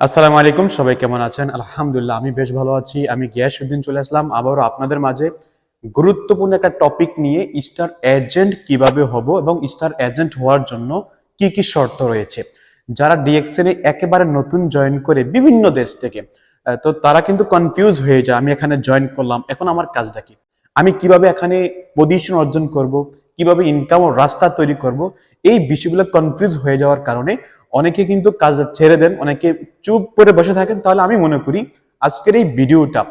আসসালামু আলাইকুম, সবাই কেমন আছেন? আলহামদুলিল্লাহ, আমি বেশ ভালো আছি। আমি গিয়াসউদ্দিন চলে আসলাম। আবারও আপনাদের মাঝে গুরুত্বপূর্ণ একটা টপিক নিয়ে স্টার এজেন্ট কীভাবে হব এবং স্টার এজেন্ট হওয়ার জন্য কি কি শর্ত রয়েছে। যারা ডিএক্সএনে একেবারে নতুন জয়েন করে বিভিন্ন দেশ থেকে তো তারা কিন্তু কনফিউজ হয়ে যায়, আমি এখানে জয়েন করলাম, এখন আমার কাজটা কি? আমি কীভাবে এখানে পজিশন অর্জন করব? কীভাবে ইনকাম ও রাস্তা তৈরি করব, এই বিষয়গুলো কনফিউজ হয়ে যাওয়ার কারণে অনেকে কিন্তু কাজ ছেড়ে দেন, অনেকে চুপ করে বসে থাকেন। তাহলে আমি মনে করি আজকের এই ভিডিওটা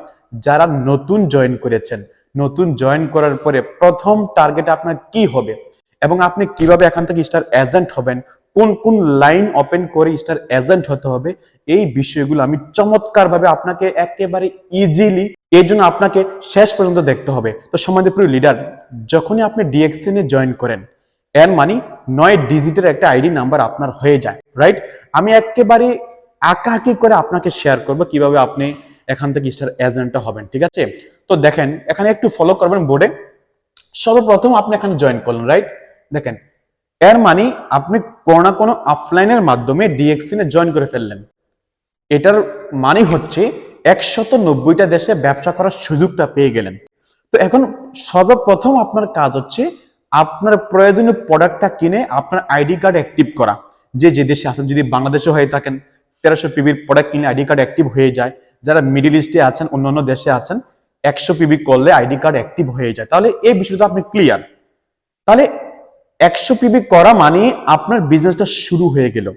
যারা নতুন জয়েন করেছেন, নতুন জয়েন করার পরে প্রথম টার্গেট আপনার কি হবে এবং আপনি কীভাবে এখান থেকে স্টার এজেন্ট হবেন কোন কোন লাইন ওপেন করে স্টার এজেন্ট হতে হবে, এই বিষয়গুলো আমি চমৎকার ভাবে আপনাকে একেবারে ইজিলি এর জন্য আপনাকে শেষ পর্যন্ত দেখতে হবে। তো সমাজপ্রিয় লিডার যখনই আপনি ডিএক্সএন জয়েন করেন, এর মানে নয় ডিজিটের একটা আইডি নাম্বার আপনার হয়ে যায় রাইট আমি একেবারে আঁকাআঁকি করে আপনাকে শেয়ার করব কীভাবে আপনি এখান থেকে স্টার এজেন্টটা হবেন, ঠিক আছে? তো দেখেন, এখানে একটু ফলো করবেন বোর্ডে সর্বপ্রথম আপনি এখানে জয়েন করলেন রাইট দেখেন এর মানে আপনি কোনো না কোনো অফলাইনের মাধ্যমে ডিএক্সিনে জয়েন করে ফেললেন। এটার মানে হচ্ছে একশত নব্বইটা দেশে ব্যবসা করার সুযোগটা পেয়ে গেলেন। তো এখন সর্বপ্রথম আপনার কাজ হচ্ছে আপনার প্রয়োজনীয় প্রোডাক্টটা কিনে আপনার আইডি কার্ড অ্যাক্টিভ করা। যে যে দেশে আছেন, যদি বাংলাদেশে হয়ে থাকেন, তেরোশো পিবির প্রোডাক্ট কিনে আইডি কার্ড অ্যাক্টিভ হয়ে যায়। যারা মিডিল ইস্টে আছেন, অন্যান্য দেশে আছেন, একশো পিবি করলে আইডি কার্ড অ্যাক্টিভ হয়ে যায়। তাহলে এই বিষয়টা আপনি ক্লিয়ার তাহলে একশো পিবি করা মানে আপনার বিজনেসটা শুরু হয়ে গেল।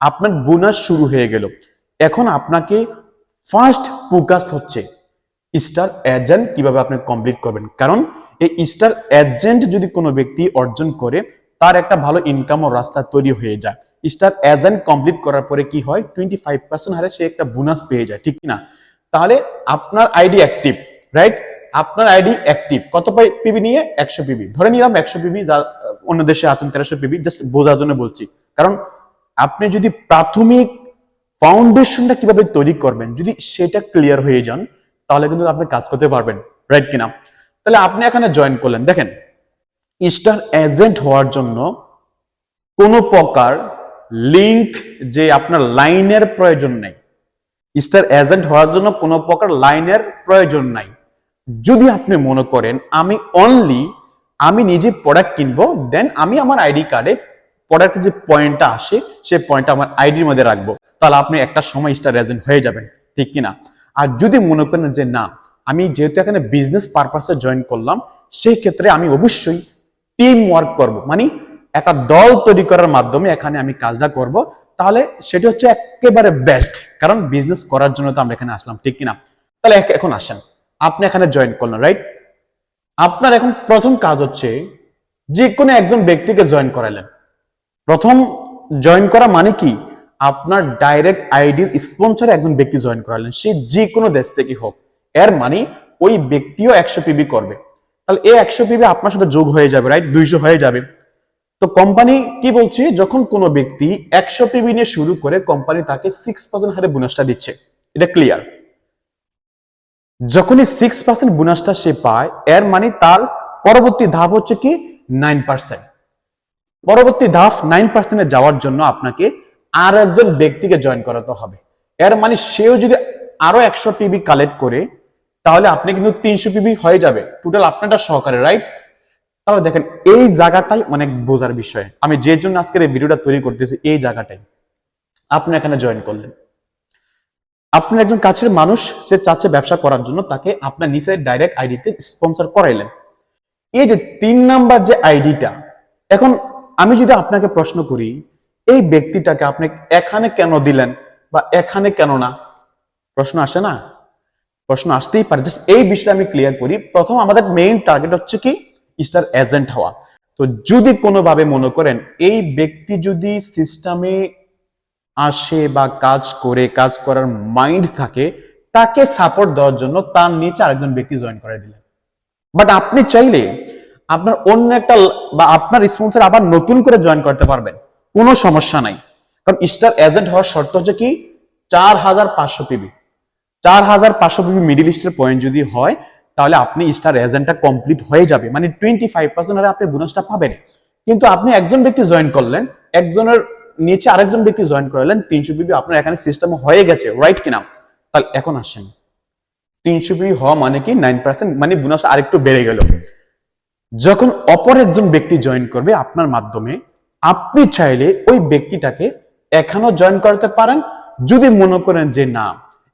আপনার বোনাস শুরু হয়ে গেল। এখন আপনাকে ফার্স্ট ফোকাস হচ্ছে স্টার এজেন্ট কীভাবে আপনি কমপ্লিট করবেন। কারণ এই স্টার এজেন্ট যদি কোনো ব্যক্তি অর্জন করে, তার একটা ভালো ইনকাম ও রাস্তা তৈরি হয়ে যায়। স্টার এজেন্ট কমপ্লিট করার পরে কি হয়? টোয়েন্টি ফাইভ পার্সেন্ট হারে সে একটা বোনাস পেয়ে যায়, ঠিক না? তাহলে আপনার আইডি অ্যাক্টিভ রাইট আপনার আইডি অ্যাক্টিভ কত পিবি নিয়ে? একশো পিবি। ধরে নিলাম একশো পিবি যা অন্য দেশে আছেন তেরোশো পিবি জাস্ট বোঝার জন্য বলছি। কারণ আপনি যদি প্রাথমিক ফাউন্ডেশনটা কীভাবে তৈরি করবেন, যদি সেটা ক্লিয়ার হয়ে যান, তাহলে কিন্তু আপনি কাজ করতে পারবেন রাইট কিনা? তাহলে আপনি এখানে জয়েন করলেন। দেখেন স্টার এজেন্ট হওয়ার জন্য কোনো প্রকার লিংক যে আপনার লাইনের প্রয়োজন নেই স্টার এজেন্ট হওয়ার জন্য কোনো প্রকার লাইনের প্রয়োজন নাই। যদি আপনি মনে করেন, আমি অনলি আমি নিজে প্রোডাক্ট কিনবো দেন আমি আমার আইডি কার্ডে প্রোডাক্টের যে পয়েন্টটা আসে সেই পয়েন্টটা আমার আইডির মধ্যে রাখব। তাহলে আপনি একটা সময় স্টার এজেন্ট হয়ে যাবেন, ঠিক কিনা? আর যদি মনে করেন যে না, আমি যেহেতু এখানে বিজনেস পারপাসে জয়েন করলাম সেই ক্ষেত্রে আমি অবশ্যই টিম ওয়ার্ক করব। মানে একটা দল তৈরি করার মাধ্যমে এখানে আমি কাজটা করব। তাহলে সেটা হচ্ছে একেবারে বেস্ট কারণ বিজনেস করার জন্য তো আমরা এখানে আসলাম, ঠিক কিনা? তাহলে এখন আসেন। আপনি এখানে জয়েন করলেন রাইট আপনার এখন প্রথম কাজ হচ্ছে যে কোনো একজন ব্যক্তিকে জয়েন করালেন প্রথম জয়েন করা মানে কি? আপনার ডাইরেক্ট আইডির স্পন্সরে একজন ব্যক্তি জয়েন করালেন সে যে কোনো দেশ থেকে হোক। এর মানে ওই ব্যক্তিও একশো পিবি করবে। তাহলে এই একশো পিবি আপনার সাথে যোগ হয়ে যাবে রাইট দুইশো হয়ে যাবে। তো কোম্পানি কি বলছে? যখন কোনো ব্যক্তি একশো পিবি নিয়ে শুরু করে কোম্পানি তাকে সিক্স পার্সেন্ট হারে বোনাসটা দিচ্ছে। এটা ক্লিয়ার যখনই সিক্স পার্সেন্ট বোনাসটা সে পায়, এর মানে তার পরবর্তী ধাপ হচ্ছে কি? নাইন পার্সেন্ট পরবর্তী ধাপ নাইন পার্সেন্টে যাওয়ার জন্য আপনাকে আর একজন ব্যক্তিকে জয়েন করাতে হবে। এর মানে সেও যদি আরও একশো পিবি কালেক্ট করে, তাহলে আপনি কিন্তু তিনশো পিবি হয়ে যাবে। টোটাল আপনারটা সহকারে রাইট তাহলে দেখেন, এই জায়গাটাই অনেক বোঝার বিষয়। আমি যে জন্য আজকের এই ভিডিওটা তৈরি করতেছি, এই জায়গাটাই। আপনি এখানে জয়েন করলেন। আপনার একজন কাছের মানুষ, সে চাচ্ছে ব্যবসা করার জন্য, তাকে আপনার নিচের ডাইরেক্ট আইডিতে স্পন্সর করাইলেন। এই যে তিন নাম্বার যে আইডিটা এখন আমি যদি আপনাকে প্রশ্ন করি, এই ব্যক্তিটাকে আপনি এখানে কেন দিলেন বা এখানে কেন না? প্রশ্ন আসে না? প্রশ্ন আসতেই পারে। জাস্ট এই বিষয়টা আমি ক্লিয়ার করি। প্রথম আমাদের মেইন টার্গেট হচ্ছে কি? স্টার এজেন্ট হওয়া। তো যদি কোনোভাবে মনে করেন, এই ব্যক্তি যদি সিস্টেমে আসে বা কাজ করে, কাজ করার মাইন্ড থাকে, তাকে সাপোর্ট দেওয়ার জন্য তার নিচে আরেকজন ব্যক্তি জয়েন করে দিলেন। বাট আপনি চাইলে আপনার অন্য একটা বা আপনার স্পন্সর আবার নতুন করে জয়েন করতে পারবেন। কোনো সমস্যা নাই। কারণ স্টার এজেন্ট হওয়ার শর্ত হচ্ছে কি? চার হাজার পাঁচশো পিবি চার হাজার পাঁচশো পিবি মিডিল ইস্টের পয়েন্ট যদি হয়, তাহলে আপনি স্টার এজেন্টটা কমপ্লিট হয়ে যাবে। মানে টোয়েন্টি ফাইভ পার্সেন্ট আপনি বোনাসটা পাবেন। কিন্তু আপনি একজন ব্যক্তি জয়েন করলেন, একজনের নিচে আরেকজন ব্যক্তি জয়েন করালেন, তিনশো পিবি আপনার এখানে সিস্টেম হয়ে গেছে রাইট কিনা? তাহলে এখন আসেন। তিনশো পিবি হওয়া মানে কি? নাইন পার্সেন্ট মানে বোনাস আরেকটু বেড়ে গেল। যখন অপর একজন ব্যক্তি জয়েন করবে আপনার মাধ্যমে, আপনি চাইলে ওই ব্যক্তিটাকে এখানেও জয়েন করতে পারেন। যদি মনে করেন যে না,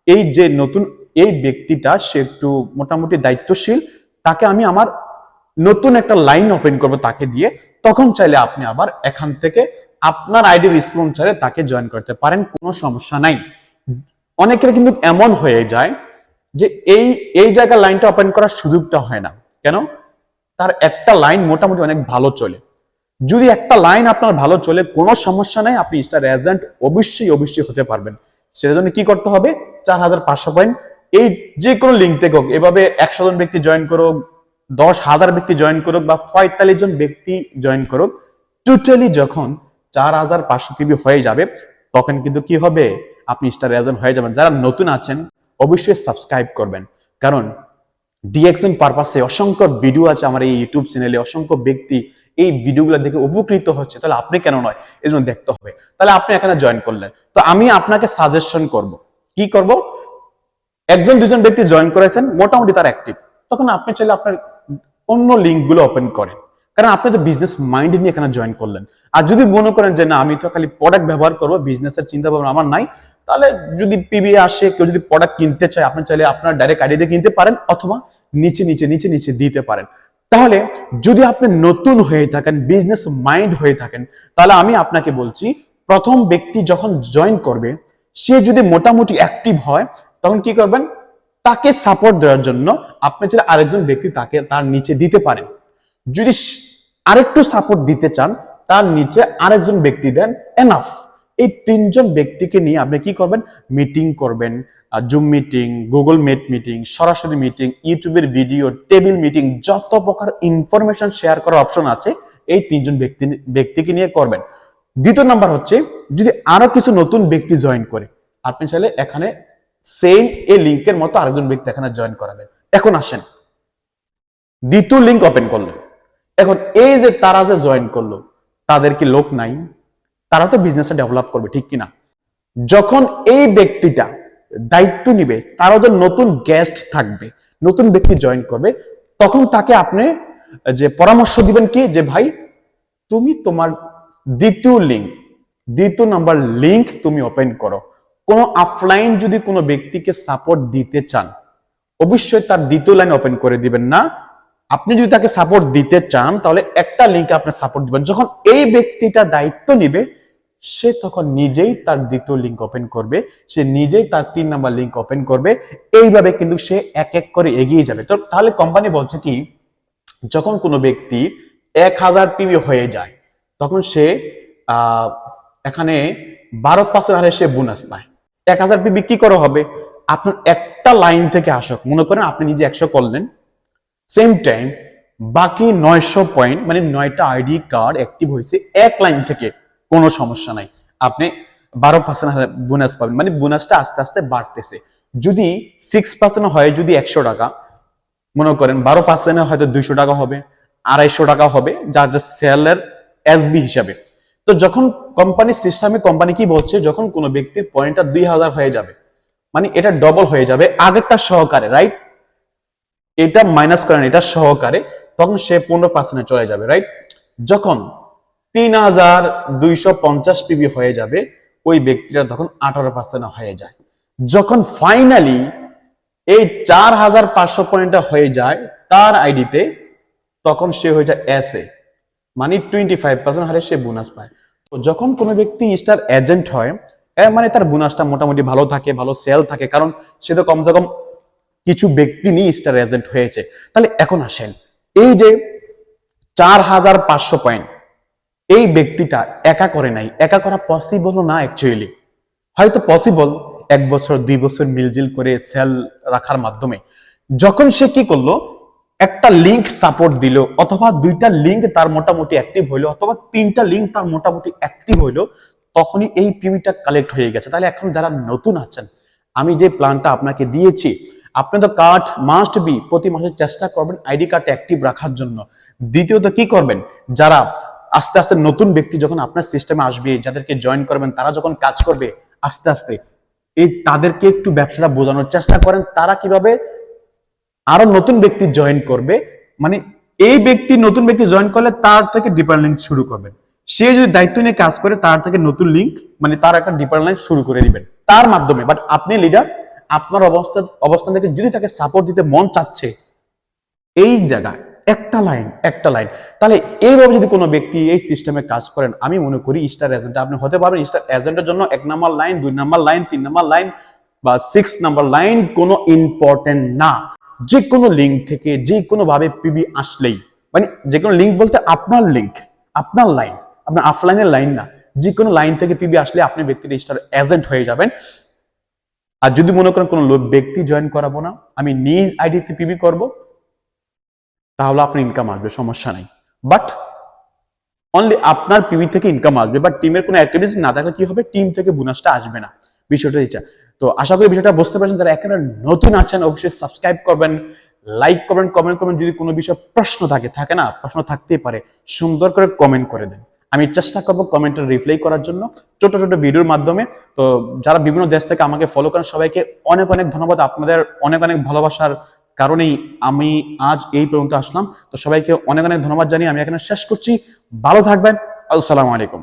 এই যে নতুন এই ব্যক্তিটা, সে একটু মোটামুটি দায়িত্বশীল, তাকে আমি আমার নতুন একটা লাইন ওপেন করব তাকে দিয়ে, তখন চাইলে আপনি আবার এখান থেকে আপনার আইডি রেসপন্সারে তাকে জয়েন করতে পারেন, কোনো সমস্যা নাই। অনেকের কিন্তু এমন হয়ে যায় যে এই এই জায়গায় লাইনটা ওপেন করার সুযোগটা হয় না। কেন? তার একটা লাইন মোটামুটি অনেক ভালো চলে। যদি একটা লাইন আপনার ভালো চলে, কোনো সমস্যা নাই, আপনি স্টার এজেন্ট অবশ্যই অবশ্যই হতে পারবেন। সেটার জন্য কি করতে হবে? চার হাজার পাঁচশো পয়েন্ট, এই যে কোনো লিঙ্ক থেকে হোক, এভাবে একশো জন ব্যক্তি জয়েন করুক, দশ হাজার ব্যক্তি জয়েন করুক বা পঁয়তাল্লিশ জন ব্যক্তি জয়েন করুক টোটালি যখন চার হাজার পাঁচশো হয়ে যাবে, তখন কিন্তু কি হবে? আপনি স্টার হয়ে যাবেন। যারা নতুন আছেন, অবশ্যই সাবস্ক্রাইব করবেন। কারণ ডিএক্সএম পারপাসে অসংখ্য ভিডিও আছে আমার এই ইউটিউব চ্যানেলে অসংখ্য ব্যক্তি এই ভিডিওগুলো দেখে উপকৃত হচ্ছে। তাহলে আপনি কেন নয়? এই জন্য দেখতে হবে। তাহলে আপনি এখানে জয়েন করলেন। তো আমি আপনাকে সাজেশন করব। কি করব? একজন, দুজন ব্যক্তি জয়েন করেছেন, মোটামুটি তার অ্যাক্টিভ তখন আপনি চাইলে আপনার অন্য লিঙ্কগুলো ওপেন করেন। কারণ আপনি তো বিজনেস মাইন্ড নিয়ে এখানে জয়েন করলেন। আর যদি মনে করেন যে না, আমি তো খালি প্রোডাক্ট ব্যবহার করব বিজনেসের চিন্তা ভাবনা আমার নাই, তাহলে যদি পিবি আসে, কেউ যদি প্রোডাক্ট কিনতে চায়, আপনি চাইলে আপনার ডাইরেক্ট আইডি দিয়ে কিনতে পারেন, অথবা নিচে নিচে নিচে নিচে দিতে পারেন। তাহলে যদি আপনি নতুন হয়ে থাকেন বিজনেস মাইন্ড হয়ে থাকেন, তাহলে আমি আপনাকে বলছি, প্রথম ব্যক্তি যখন জয়েন করবে, সে যদি মোটামুটি অ্যাক্টিভ হয়, তখন কি করবেন? তাকে সাপোর্ট দেওয়ার জন্য আপনি চাইলে আরেকজন ব্যক্তি তাকে তার নিচে দিতে পারেন। যদি আরেকটু সাপোর্ট দিতে চান, তার নিচে আরেকজন ব্যক্তি দেন এনাফ এই তিনজন ব্যক্তিকে নিয়ে আপনি কি করবেন? মিটিং করবেন। Zoom meeting Google Meet meeting সরাসরি মিটিং ইউটিউবের ভিডিও টেবিল মিটিং যত প্রকার ইনফরমেশন শেয়ার করার অপশন আছে, এই তিনজন ব্যক্তি, ব্যক্তিকে নিয়ে করবেন। দ্বিতীয় নাম্বার হচ্ছে, যদি আরও কিছু নতুন ব্যক্তি জয়েন করে, আপনি চাইলে এখানে সেম এই লিঙ্কের মতো আরেকজন ব্যক্তি এখানে জয়েন করাবেন। এখন আসেন। দ্বিতীয় লিঙ্ক ওপেন করলেন। এখন এই যে তারা যে জয়েন করল, তাদের কি লোক নাই? তারা তো বিজনেসটা ডেভেলপ করবে, ঠিক কিনা? যখন এই ব্যক্তিটা দায়িত্ব নিবে তারা যে নতুন গেস্ট থাকবে, নতুন ব্যক্তি জয়েন করবে, তখন তাকে আপনি, যে পরামর্শ দিবেন কি? যে ভাই, তুমি তোমার দ্বিতীয় লিঙ্ক দ্বিতীয় নাম্বার লিঙ্ক তুমি ওপেন করো। কোন অফলাইন যদি কোনো ব্যক্তিকে সাপোর্ট দিতে চান, অবশ্যই তার দ্বিতীয় লাইন ওপেন করে দিবেন না। আপনি যদি তাকে সাপোর্ট দিতে চান, তাহলে একটা লিঙ্কে আপনি সাপোর্ট দিবেন। যখন এই ব্যক্তিটা দায়িত্ব নিবে, সে তখন নিজেই তার দ্বিতীয় লিঙ্ক ওপেন করবে, সে নিজেই তার তিন নাম্বার লিঙ্ক ওপেন করবে। এইভাবে কিন্তু সে এক এক করে এগিয়ে যাবে। তো তাহলে কোম্পানি বলছে কি, যখন কোনো ব্যক্তি এক হাজার পিবি হয়ে যায়, তখন সে এখানে বারো পার্সেন্ট হারে সে বোনাস পায়। এক হাজার পিবি কি করে হবে? আপনার একটা লাইন থেকে আসক। মনে করেন আপনি নিজে একশো করলেন সেম টাইম বাকি নয়শো পয়েন্ট মানে নয়টা আইডি কার্ড অ্যাক্টিভ হয়েছে এক লাইন থেকে কোনো সমস্যা নাই। আপনি বারো পার্সেন্ট বোনাস পাবেন। মানে বোনাসটা আস্তে আস্তে বাড়তেছে। যদি সিক্স পার্সেন্ট হয় যদি একশো টাকা, মনে করেন বারো পার্সেন্টে হয়তো দুইশো টাকা হবে, আড়াইশো টাকা হবে, যার যা সেলের এসবি হিসাবে। তো যখন কোম্পানির সিস্টেমে কোম্পানি কি বলছে, যখন কোনো ব্যক্তির পয়েন্টটা দুই হাজার হয়ে যাবে মানে এটা ডবল হয়ে যাবে আগেরটা সহকারে রাইট এটা মাইনাস করেন এটা সহকারে, তখন সে পনেরো পার্সেন্টে চলে যাবে রাইট যখন তিন হাজার দুইশো পঞ্চাশ পিবি হয়ে যাবে, ওই ব্যক্তিটা তখন আঠারো পার্সেন্ট হয়ে যায়। যখন ফাইনালি এই চার হাজার পাঁচশো পয়েন্টটা হয়ে যায়, তার আইডিতে তখন সে হয়ে যায় এস এ মানে টোয়েন্টি ফাইভ পার্সেন্ট হারে সে বোনাস পায়। তো যখন কোনো ব্যক্তি স্টার এজেন্ট হয় মানে তার বোনাসটা মোটামুটি ভালো থাকে, ভালো সেল থাকে, কারণ সে তো কমসে কম কিছু ব্যক্তি নিয়ে স্টার এজেন্ট হয়েছে। তাহলে এখন আসেন, এই যে চার হাজার পাঁচশো পয়েন্ট এই ব্যক্তিটা একা করে নাই, একা করা পসিবল না অ্যাকচুয়ালি হয়তো পসিবল এক বছর, দুই বছর মিলজিল করে সেল রাখার মাধ্যমে। যখন সে কি করল, একটা লিংক সাপোর্ট দিল, অথবা দুইটা লিংক তার মোটামুটি অ্যাক্টিভ হইল, অথবা তিনটা লিংক তার মোটামুটি অ্যাক্টিভ হইল, তখনই এই পিভিটা কালেক্ট হয়ে গেছে। তাহলে এখন যারা নতুন আছেন, আমি যে প্ল্যানটা আপনাকে দিয়েছি আপনি তো কার্ড মাস্ট বি প্রতি মাসে চেষ্টা করবেন আইডি কার্ড অ্যাক্টিভ রাখার জন্য। দ্বিতীয়ত কি করবেন? যারা আস্তে আস্তে নতুন ব্যক্তি যখন আপনার সিস্টেমে আসবে, যাদেরকে জয়েন করবেন, তারা যখন কাজ করবে আস্তে আস্তে, এই তাদেরকে একটু ব্যবসাটা বোঝানোর চেষ্টা করেন। তারা কীভাবে আরও নতুন ব্যক্তি জয়েন করবে? মানে এই ব্যক্তি নতুন ব্যক্তি জয়েন করলে তার থেকে ডিপার লিঙ্ক শুরু করবেন। সে যদি দায়িত্ব নিয়ে কাজ করে, তার থেকে নতুন লিঙ্ক মানে তার একটা ডিপার লাইন শুরু করে দিবেন। তার মাধ্যমে বাট আপনি লিডার আপনার অবস্থা, অবস্থান থেকে যদি তাকে সাপোর্ট দিতে মন চাচ্ছে, এই জায়গায় একটা লাইন একটা লাইন তাহলে এইভাবে যদি কোনো ব্যক্তি এই সিস্টেমে কাজ করেন, আমি মনে করি স্টার এজেন্ট আপনি হতে পারবেন। স্টার এজেন্টের জন্য এক নাম্বার লাইন দুই নাম্বার লাইন তিন নাম্বার লাইন বা সিক্স নাম্বার লাইন কোনো ইম্পর্টেন্ট না। যে কোনো লিঙ্ক থেকে যে কোনো ভাবে পিবি আসলেই মানে যে কোনো লিঙ্ক বলতে আপনার লিঙ্ক আপনার লাইন আপনার অফলাইনের লাইন না। যে কোনো লাইন থেকে পিবি আসলে আপনি ব্যক্তির স্টার এজেন্ট হয়ে যাবেন। আর যদি মনে করেন কোনো লোক ব্যক্তি জয়েন করাবো না, আমি নিজ আইডিতে পিবি করব, তাহলে আপনার ইনকাম আসবে, সমস্যা নাই। বাট অনলি আপনার পিবি থেকে ইনকাম আসবে বাট টিমের কোনো অ্যাক্টিভিটিস না থাকলে কি হবে? টিম থেকে বোনাসটা আসবে না। বিষয়টা ইচ্ছা তো আশা করি বিষয়টা বুঝতে পারছেন। যারা একেবারে নতুন আছেন, অবশ্যই সাবস্ক্রাইব করবেন লাইক করবেন কমেন্ট করবেন। যদি কোনো বিষয়ে প্রশ্ন থাকে থাকে না, প্রশ্ন থাকতেই পারে, সুন্দর করে কমেন্ট করে দেন। আমি চেষ্টা করব কমেন্টের রিপ্লাই করার জন্য, ছোট ছোট ভিডিওর মাধ্যমে। তো যারা বিভিন্ন দেশ থেকে আমাকে ফলো করেন, সবাইকে অনেক অনেক ধন্যবাদ। আপনাদের অনেক অনেক ভালোবাসার কারণেই আমি আজ এই পর্যন্ত আসলাম। তো সবাইকে অনেক অনেক ধন্যবাদ জানিয়ে আমি এখানে শেষ করছি। ভালো থাকবেন। আসসালামু আলাইকুম।